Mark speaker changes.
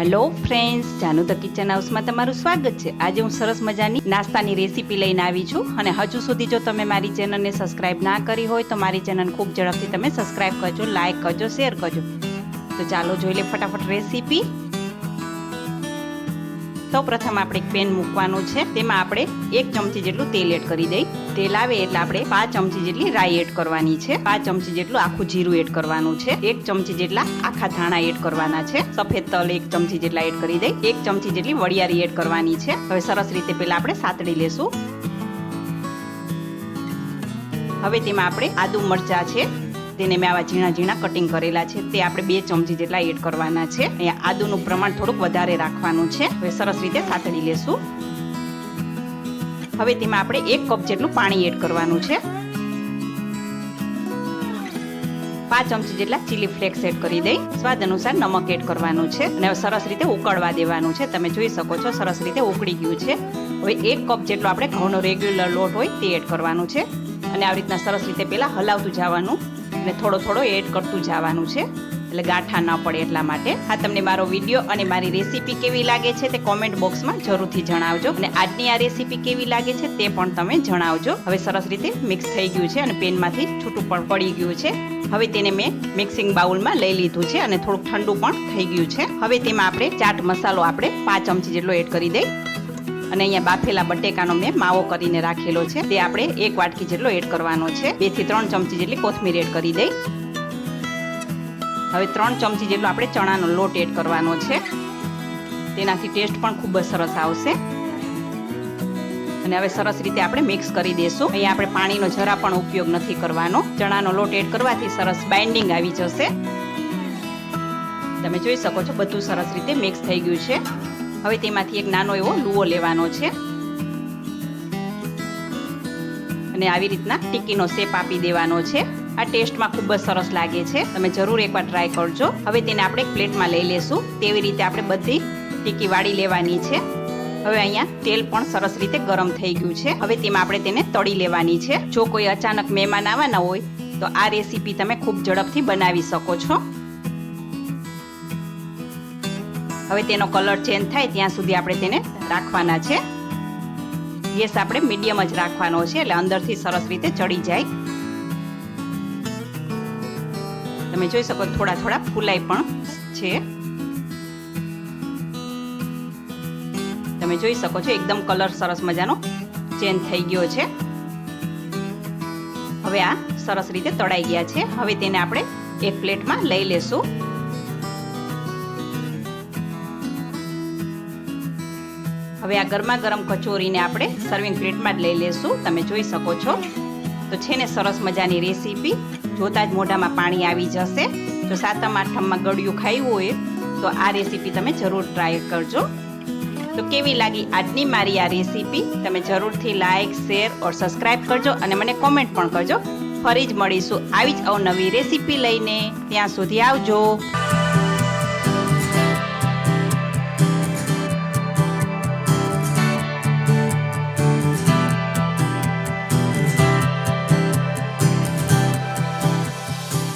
Speaker 1: Hello friends Janu the kitchen હાઉસમાં તમારું સ્વાગત છે. આજે હું સરસ મજાની નાસ્તાની રેસીપી લઈને આવી છું અને હજુ સુધી જો તમે મારી ચેનલને સબસ્ક્રાઇબ ના કરી હોય તો મારી ચેનલ ખૂબ ઝડપથી તમે સબસ્ક્રાઇબ કરજો લાઇક કરજો શેર કરજો. તો ચાલો જોઈ લે ફટાફટ રેસીપી સૌ પ્રથમ આપણે એક પેન મૂકવાનું છે. તેમાં આપણે એક ચમચી જેટલું તેલ એડ કરી દઈ. તેલ આવે એટલે આપણે પાંચ ચમચી જેટલી રાઈ એડ કરવાની છે. પાંચ ચમચી જેટલું આખું જીરું એડ કરવાનું છે. એક ચમચી જેટલા આખા ધાણા એડ કરવાના છે. સફેદ તલ એક ચમચી જેટલા એડ કરી દઈ. એક ચમચી જેટલી વડિયારી એડ કરવાની છે. હવે સરસ રીતે પેલા આપણે સાતડી લેશું. હવે તેમાં આપણે આદુ મરચા છે. તેને મેં આવા ઝીણા ઝીણા કટિંગ કરેલા છે. તે આપણે બે ચમચી જેટલા એડ કરવાના છે. અહીંયા આદુનું પ્રમાણ થોડુંક વધારે રાખવાનું છે. હવે સરસ રીતે સાતડી લેશું. હવે તેમાં આપણે એક કપ જેટલું પાણી એડ કરવાનું છે. પાંચ ચમચી જેટલા ચીલી ફ્લેક્સ એડ કરી દઈ. સ્વાદ અનુસાર નમક એડ કરવાનું છે. અને સરસ રીતે ઉકળવા દેવાનું છે. તમે જોઈ શકો છો સરસ રીતે ઉકળી ગયું છે. હવે એક કપ જેટલો આપણે ઘઉંનો રેગ્યુલર લોટ હોય તે એડ કરવાનું છે. અને આવી રીતના સરસ રીતે પહેલાં હલાવતું જવાનું. અને થોડો થોડો એડ કરતું જવાનું છે. એટલે ગાંઠા ન પડે એટલા માટે. આ તમને મારો વીડિયો અને મારી રેસીપી કેવી લાગે છે તે કોમેન્ટ બોક્સમાં જરૂરથી જણાવજો. અને આજની આ રેસીપી કેવી લાગે છે તે પણ તમે જણાવજો. હવે સરસ રીતે મિક્સ થઈ ગયું છે અને પેનમાંથી છૂટું પણ પડી ગયું છે. હવે તેને મેં મિક્સિંગ બાઉલમાં લઈ લીધું છે અને થોડુંક ઠંડુ પણ થઈ ગયું છે. હવે તેમાં આપણે ચાટ મસાલો આપણે પાંચ ચમચી જેટલો એડ કરી દઈ. અને અહીંયા બાફેલા બટેકાનો મેં માવો કરીને રાખેલો છે. તે આપણે એક વાટકી જેટલો એડ કરવાનો છે. બેથી ત્રણ ચમચી જેટલી કોથમીર એડ કરી દઈ. હવે ત્રણ ચમચી જેટલો આપણે ચણાનો લોટ એડ કરવાનો છે. તેનાથી ટેસ્ટ પણ ખૂબ જ સરસ આવશે. અને હવે સરસ રીતે આપણે મિક્સ કરી દઈશું અહીંયા આપણે પાણીનો જરા પણ ઉપયોગ નથી કરવાનો. ચણાનો લોટ એડ કરવાથી સરસ બાઇન્ડિંગ આવી જશે. તમે જોઈ શકો છો, બધું સરસ રીતે મિક્સ થઈ ગયું છે. હવે તેમાંથી એક નાનો એવો લુઓ લેવાનો છે. અને આવી રીતના ટીકીનો શેપ આપી દેવાનો છે. આ ટેસ્ટમાં ખૂબ જ સરસ લાગે છે. તમે જરૂર એકવાર ટ્રાય કરજો. હવે તેને આપણે એક પ્લેટમાં લઈ લેશું. તેવી રીતે આપણે બધી ટીકી વાળી લેવાની છે. હવે અહીંયા તેલ પણ સરસ રીતે ગરમ થઈ ગયું છે. હવે તેમાં આપણે તેને તળી લેવાની છે. જો કોઈ અચાનક મહેમાન આવવાના હોય, તો આ રેસીપી તમે ખૂબ ઝડપથી બનાવી શકો છો. હવે તેનો કલર ચેન્જ થાય ત્યાં સુધી આપણે તેને રાખવાના છે. ગેસ આપણે મીડિયમ જ રાખવાનો છે, એટલે અંદરથી સરસ રીતે ચડી જાય. તમે જોઈ શકો થોડા થોડા ફૂલાઈ પણ છે. તમે જોઈ શકો છો એકદમ કલર સરસ મજાનો ચેન્જ થઈ ગયો છે. હવે આ સરસ રીતે તળાઈ ગયા છે. હવે તેને આપણે એક પ્લેટમાં લઈ લેશું. હવે આ ગરમા ગરમ કચોરીને આપણે સર્વિંગ પ્લેટમાં જ લઈ લેશું. તમે જોઈ શકો છો. તો છે ને સરસ મજાની રેસીપી જોતા જ મોઢામાં પાણી આવી જશે. જો સાતમ આઠમમાં ગળ્યું ખાયું હોય, તો આ રેસીપી તમે જરૂર ટ્રાય કરજો. તો કેવી લાગી આજની મારી આ રેસીપી તમે જરૂરથી લાઇક શેર ઓર સબસ્ક્રાઇબ કરજો અને મને કોમેન્ટ પણ કરજો. ફરી જ મળીશું આવી જ અવનવી રેસીપી લઈને. ત્યાં સુધી આવજો.